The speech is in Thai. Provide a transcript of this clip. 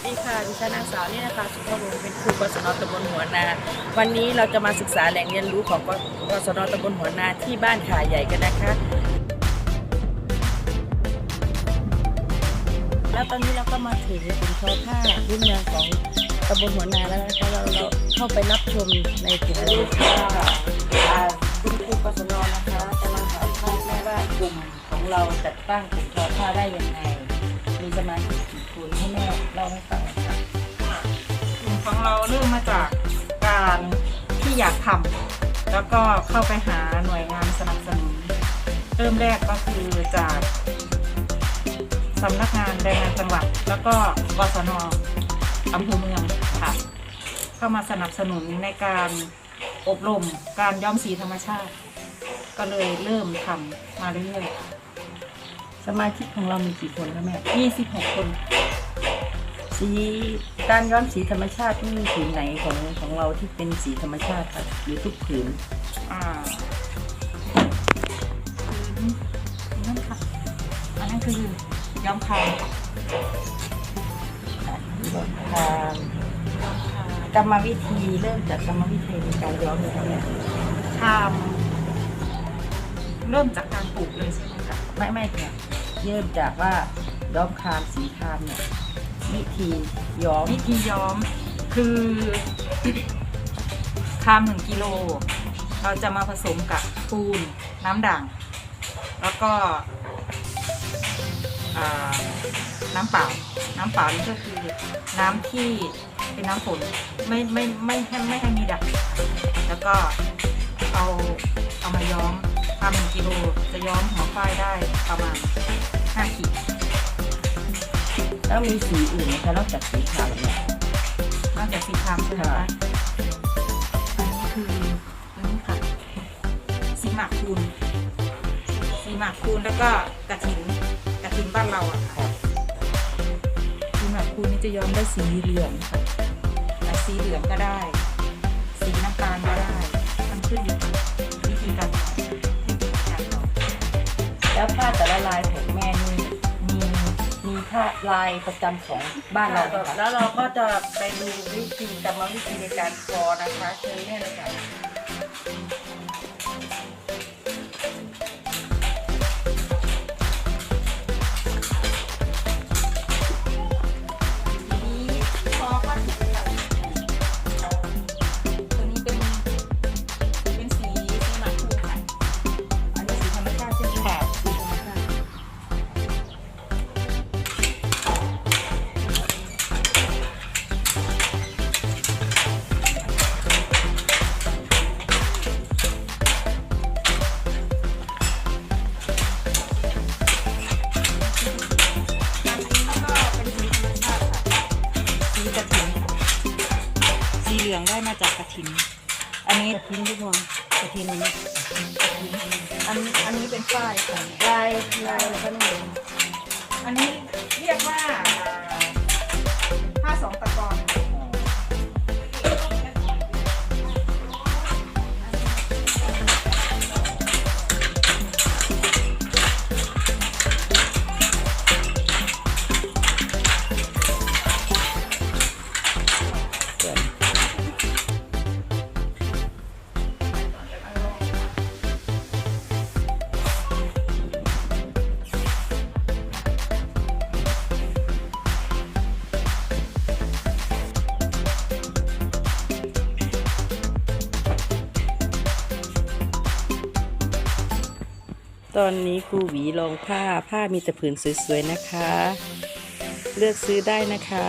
สดีค่ะ ดิฉันนางสาวนี่นะคะ สุภาพวงศ์เป็นครูกศนตำบลหัวนา วันนี้เราจะมาศึกษาแหล่งเรียนรู้ของกศนตำบลหัวนาที่บ้านขาใหญ่กันนะคะ แล้วตอนนี้เราก็มาถึงกลุ่มทอผ้าพื้นเมืองของตำบลหัวนาแล้วนะคะเราเราเข้าไปรับชมในกลุ่มเลยค่ะอ่าคุณครูกศนนะคะกำลังถามพ่อแม่ว่ากลุ่มของเราจัดตั้งกลุ่มทอผ้าได้ยังไง สมาชิกกี่คนให้แม่เล่าให้ฟังหน่อยค่ะกลุ่มของเราเริ่มมาจากการที่อยากทำแล้วก็เข้าไปหาหน่วยงานสนับสนุน เริ่มแรกก็คือจากสำนักงานแรงงานจังหวัด แล้วก็กศนอำเภอเมืองค่ะ เข้ามาสนับสนุนในการอบรมการย้อมสีธรรมชาติ ก็เลยเริ่มทำมาเรื่อย สมาชิกของเรามีกี่คนคะแม่ๆ26คน สีการย้อมสีธรรมชาตินี่มีผืนไหนของของเราที่เป็นสีธรรมชาติคะหรือทุกผืนอ่านั่นค่ะอันนั้นคือย้อมคางค่ะย้อมคางกรรมวิธีเริ่มจากกรรมวิธีในการย้อมเลยค่ะแม่ทำเริ่มจากการปลูกเลยใช่ไหมคะไม่ไม่ค่ะ เริ่มจากว่าย้อมคามสีคามเนี่ยวิธีย้อมวิธีย้อมคือคามหนึ่งกิโล เราจะมาผสมกับปูนน้ำด่าง แล้วก็น้ำเปล่า น้ำเปล่านี่ก็คือน้ำที่เป็นน้ำฝนไม่ไม่ไม่ให้ไม่ให้มีดัก แล้วก็เอาเอามาย้อมทำหนึ่งกิโลจะย้อมหัวฝ้ายได้ แล้วมีสีอื่นไหมคะนอกจากสีขาวเนี่ยนอกจากสีขาวใช่ไหมคะนี่คืออันนี้ค่ะสีหมากคูณสีหมากคูณแล้วก็กระถินกระถินบ้านเราอะค่ะสีหมากคูณนี่จะย้อมได้สีเหลืองค่ะแต่สีเหลืองก็ได้ มีผ้าลายประจำของบ้านเราไหมคะ แล้วเราก็จะไปดูวิธีกรรมวิธีในการคอนะคะเชิญเนี่ยเลยค่ะ เหลืองได้มาจากกระถิน อันนี้กระทิ้งทุกคนกระถินอันนี้อันอันนี้เป็นฝ้ายค่ะลายลายแล้วก็นั่นเองอันนี้เรียกว่า ตอนนี้ครูหวีลองผ้าผ้ามีแต่ผืนสวยๆนะคะ เลือกซื้อได้นะคะ